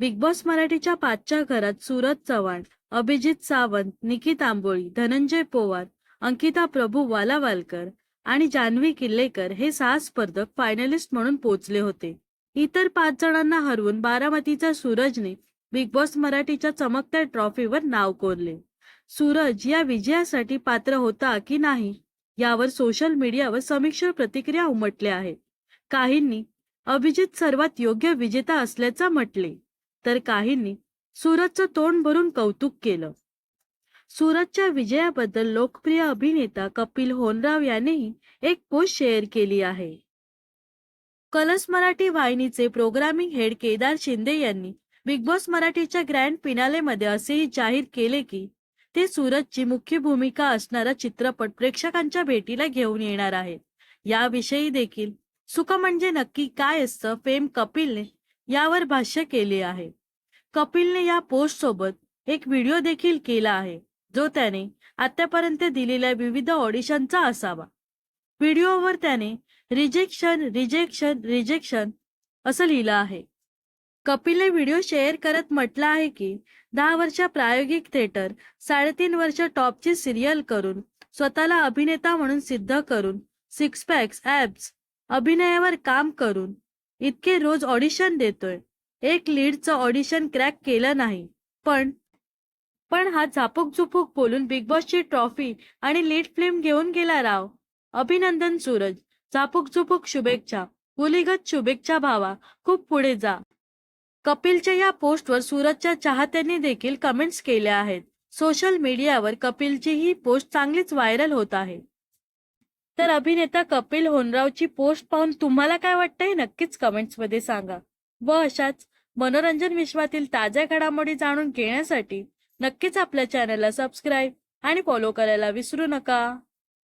Big Boss मराठीच्या पाचच्या घरात सूरज चव्हाण अभिजित सावंत निकित आंबोळी धनंजय पोवार अंकिता प्रभू वालावालकर आणि जान्हवी किल्लेकर हे सहा स्पर्धक फायनलिस्ट म्हणून पोचले होते. इतर पाच जणांना हरवून बारामतीच्या सूरजने बिग बॉस मराठीच्या चमकत्या ट्रॉफीवर नाव कोरले. सूरज या विजयासाठी पात्र होता की नाही यावर सोशल मीडियावर समीक्षा प्रतिक्रिया उमटल्या आहेत. काहींनी अभिजित सर्वात योग्य विजेता असल्याचं म्हटले. तर काहींनी सूरजचं तोंड भरून कौतुक केलं. सूरजच्या विजयाबद्दल लोकप्रिय अभिनेता कपिल होनराव यांनीही एक पोस्ट शेअर केली आहे. कलस मराठी वाहिनीचे प्रोग्रामिंग हेड केदार शिंदे यांनी बिग बॉस मराठीच्या ग्रँड पिनालेमध्ये असेही जाहीर केले की ते सूरजची मुख्य भूमिका असणारा चित्रपट प्रेक्षकांच्या भेटीला घेऊन येणार आहेत. याविषयी देखील सुख म्हणजे नक्की काय असतं फेम कपिलने यावर भाष्य केले आहे. कपिलने या पोस्ट सोबत एक व्हिडिओ देखील केला आहे जो त्याने आतापर्यंत दिलेल्या विविध ऑडिशनचा असावा. व्हिडिओवर त्याने रिजेक्शन रिजेक्शन रिजेक्शन असं लिहिलं आहे. कपिलने व्हिडिओ शेअर करत म्हटलं आहे की दहा वर्ष प्रायोगिक थिएटर साडेतीन वर्ष टॉपची सिरियल करून स्वतःला अभिनेता म्हणून सिद्ध करून सिक्स पॅक्स ऍब्स अभिनयावर काम करून इतके रोज ऑडिशन देतोय. एक लीडचं ऑडिशन क्रॅक केलं नाही. पण पण हा झापूक झुपूक बोलून बिग बॉसची ट्रॉफी आणि लीड फिल्म घेऊन गेला राव. अभिनंदन सूरज. झापूक झुपूक शुभेच्छा. गुलीगत शुभेच्छा भावा. खूप पुढे जा. कपिलच्या या पोस्टवर सूरजच्या चाहत्यांनी देखील कमेंट्स केल्या आहेत. सोशल मीडियावर कपिलची ही पोस्ट चांगलीच व्हायरल होत आहे. तर अभिनेता कपिल होनरावची पोस्ट पाहून तुम्हाला काय वाटतंय? नक्कीच कमेंट्समध्ये सांगा. व अशाच मनोरंजन विश्वातील ताज्या घडामोडी जाणून घेण्यासाठी नक्कीच आपल्या चॅनलला सबस्क्राईब आणि फॉलो करायला विसरू नका.